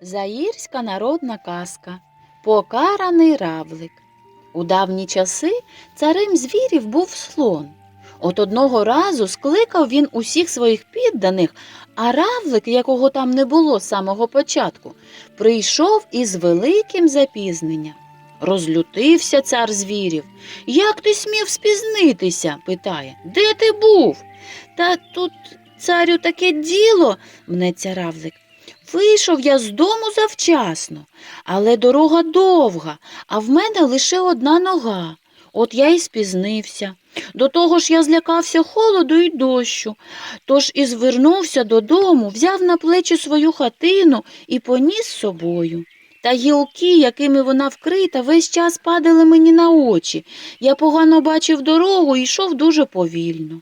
Заїрська народна казка Покараний равлик. У давні часи царем звірів був слон. От одного разу скликав він усіх своїх підданих, а равлик, якого там не було з самого початку, прийшов із великим запізненням. Розлютився цар звірів. Як ти смів спізнитися? питає. Де ти був? Та тут, царю, таке діло, мнеться равлик. Вийшов я з дому завчасно, але дорога довга, а в мене лише одна нога. От я й спізнився. До того ж я злякався холоду й дощу. Тож і звернувся додому, взяв на плечі свою хатину і поніс з собою. Та гілки, якими вона вкрита, весь час падали мені на очі. Я погано бачив дорогу і йшов дуже повільно.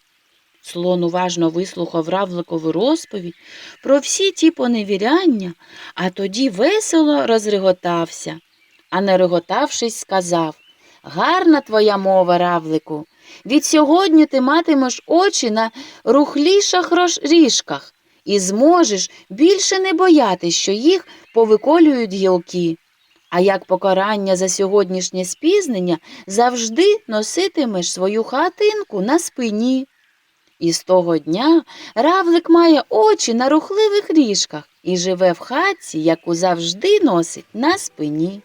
Слон уважно вислухав равликову розповідь про всі ті поневіряння, а тоді весело розреготався, а не реготавшись, сказав Гарна твоя мова, равлику. Від сьогодні ти матимеш очі на рухлішах ріжках і зможеш більше не боятись, що їх повиколюють гілки. А як покарання за сьогоднішнє спізнення завжди носитимеш свою хатинку на спині. І з того дня равлик має очі на рухливих ріжках і живе в хатці, яку завжди носить на спині.